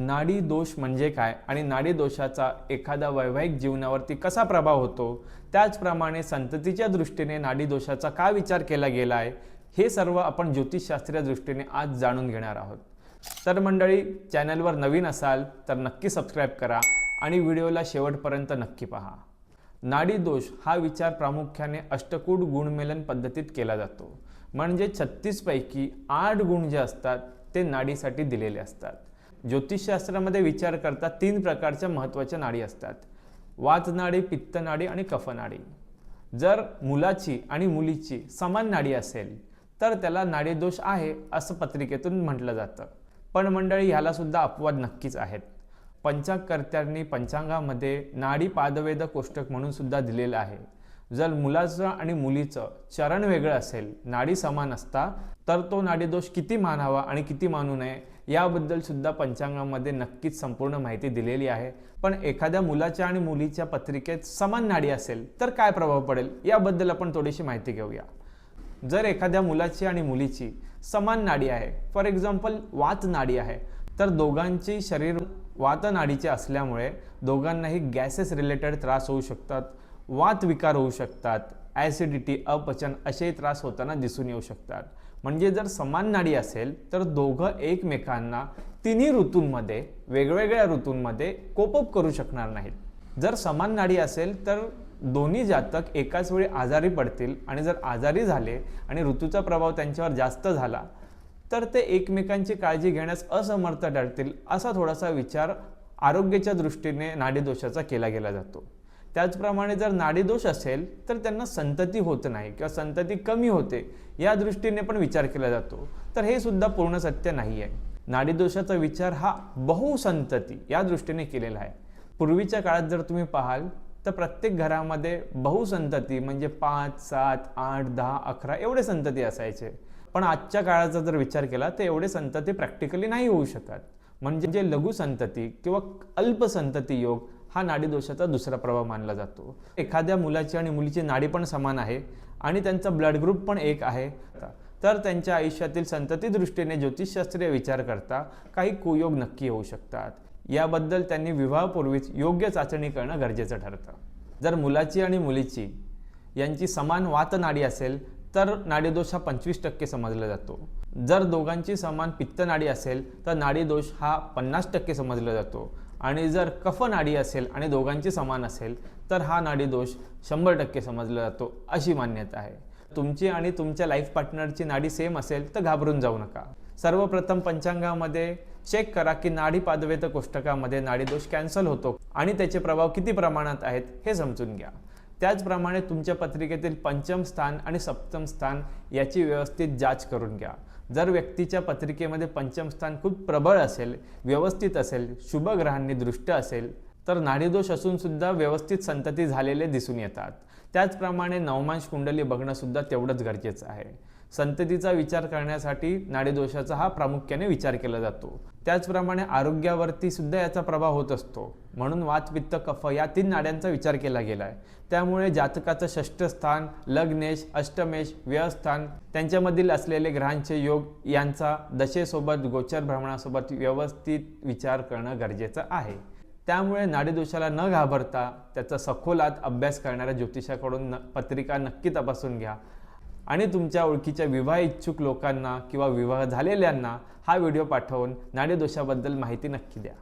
नाडी दोष म्हणजे काय आणि नाडी दोषाचा एखादा वैवाहिक जीवनावरती कसा प्रभाव होतो? त्याचप्रमाणे संततीच्या दृष्टीने नाडी दोषाचा का विचार केला गेला आहे हे सर्व आपण ज्योतिषशास्त्रीय दृष्टीने आज जाणून घेणार आहोत. तर मंडळी चॅनलवर नवीन असाल तर नक्की सबस्क्राईब करा आणि व्हिडिओला शेवटपर्यंत नक्की पहा. नाडी दोष हा विचार प्रामुख्याने अष्टकूट गुणमेलन पद्धतीत केला जातो. म्हणजे छत्तीसपैकी आठ गुण जे असतात ते नाडीसाठी दिलेले असतात. ज्योतिषशास्त्रामध्ये विचार करता तीन प्रकारच्या महत्त्वाच्या नाडी असतात. वातनाडी पित्तनाडी आणि कफनाडी जर मुलाची आणि मुलीची समान नाडी असेल तर त्याला नाडीदोष आहे असं पत्रिकेतून म्हटलं जातं. पण मंडळी ह्यालासुद्धा अपवाद नक्कीच आहेत. पंचांगकर्त्यांनी पंचांगामध्ये नाडी पादवेद कोष्टक म्हणून सुद्धा दिलेलं आहे. जर मुलाचं आणि मुलीचं चरण वेगळं असेल नाडी समान असता तर तो नाडीदोष किती मानावा आणि किती मानू नये याबद्दल सुद्धा पंचांगामध्ये नक्कीच संपूर्ण माहिती दिलेली आहे. पण एखाद्या मुलाच्या आणि मुलीच्या पत्रिकेत समान नाडी असेल तर काय प्रभाव पडेल? याबद्दल आपण थोडीशी माहिती घेऊया. जर एखाद्या मुलाची आणि मुलीची समान नाडी आहे फॉर एक्झाम्पल वात नाडी आहे तर दोघांची शरीर वात नाडीचे असल्यामुळे दोघांनाही गॅसेस रिलेटेड त्रास होऊ शकतात वात विकार होऊ शकतात ॲसिडिटी अपचन असेही त्रास होताना दिसून येऊ शकतात. म्हणजे जर समान नाडी असेल तर दोघं एकमेकांना तिन्ही ऋतूंमध्ये वेगवेगळ्या ऋतूंमध्ये कोपअप करू शकणार नाहीत. जर समान नाडी असेल तर दोन्ही जातक एकाच वेळी आजारी पडतील आणि जर आजारी झाले आणि ऋतूचा प्रभाव त्यांच्यावर जास्त झाला तर ते एकमेकांची काळजी घेण्यास असमर्थ ठरतील असा थोडासा विचार आरोग्याच्या दृष्टीने नाडीदोषाचा केला गेला जातो. त्याचप्रमाणे जर नाडीदोष असेल तर त्यांना संतती होत नाही किंवा संतती कमी होते या दृष्टीने पण विचार केला जातो. तर हे सुद्धा पूर्ण सत्य नाही आहे नाडीदोषाचा विचार हा बहुसंतती या दृष्टीने केलेला आहे. पूर्वीच्या काळात जर तुम्ही पाहाल तर प्रत्येक घरामध्ये बहुसंतती म्हणजे पाच सात आठ दहा अकरा एवढे संतती असायचे. पण आजच्या काळाचा जर विचार केला तर एवढे संतती प्रॅक्टिकली नाही होऊ शकत. म्हणजे जे लघुसंतती किंवा अल्पसंतती योग हा नाडीदोषाचा दुसरा प्रभाव मानला जातो. एखाद्या मुलाची आणि मुलीची नाडी पण समान आहे आणि त्यांचा ब्लड ग्रुप पण एक आहे. तर त्यांच्या आयुष्यातील संतती दृष्टीने ज्योतिषशास्त्रीय विचार करता काही कुयोग नक्की होऊ शकतात. याबद्दल त्यांनी विवाहापूर्वीच योग्य चाचणी करणं गरजेचं ठरतं. जर मुलाची आणि मुलीची यांची समान वात नाडी असेल तर नाडीदोष हा पंचवीस टक्के समजला जातो. जर दोघांची समान पित्त नाडी असेल तर नाडीदोष हा पन्नास टक्के समजला जातो. आणि जर कफ नाडी असेल आणि दोघांची समान असेल तर हा नाडीदोष शंभर टक्के समजला जातो अशी मान्यता आहे. तुमची आणि तुमच्या लाईफ पार्टनरची नाडी सेम असेल तर घाबरून जाऊ नका. सर्वप्रथम पंचांगामध्ये चेक करा की नाडी पादवेत कोष्टकामध्ये नाडीदोष कॅन्सल होतो आणि त्याचे प्रभाव किती प्रमाणात आहेत हे समजून घ्या. त्याचप्रमाणे तुमच्या पत्रिकेतील पंचम स्थान आणि सप्तम स्थान याची व्यवस्थित जाच करून घ्या. जर व्यक्तीच्या पत्रिकेमध्ये पंचम स्थान खूप प्रबळ असेल व्यवस्थित असेल शुभ ग्रहांनी दृष्ट असेल तर नाडीदोष असून सुद्धा व्यवस्थित संतती झालेले दिसून येतात. त्याचप्रमाणे नवमांश कुंडली बघणं सुद्धा तेवढंच गरजेचं आहे. संततीचा विचार करण्यासाठी नाडीदोषाचा हा प्रामुख्याने विचार केला जातो. त्याचप्रमाणे आरोग्यावरती सुद्धा याचा प्रभाव होत असतो. म्हणून वात पित्त कफ या तीन नाड्यांचा विचार केला गेला आहे त्यामुळे जातकाचं षष्ठ स्थान लग्नेश अष्टमेश व्ययस्थान त्यांच्यामधील असलेले ग्रहांचे योग यांचा दशेसोबत गोचर भ्रमणासोबत व्यवस्थित विचार करणं गरजेचं आहे. त्यामुळे नाडीदोषाला न घाबरता त्याचा सखोलात अभ्यास करणाऱ्या ज्योतिषाकडून न पत्रिका नक्की तपासून घ्या. आणि तुमच्या ओळखीच्या विवाह इच्छुक लोकांना किंवा विवाह झालेल्यांना हा व्हिडिओ पाठवून नाडीदोषाबद्दल माहिती नक्की द्या.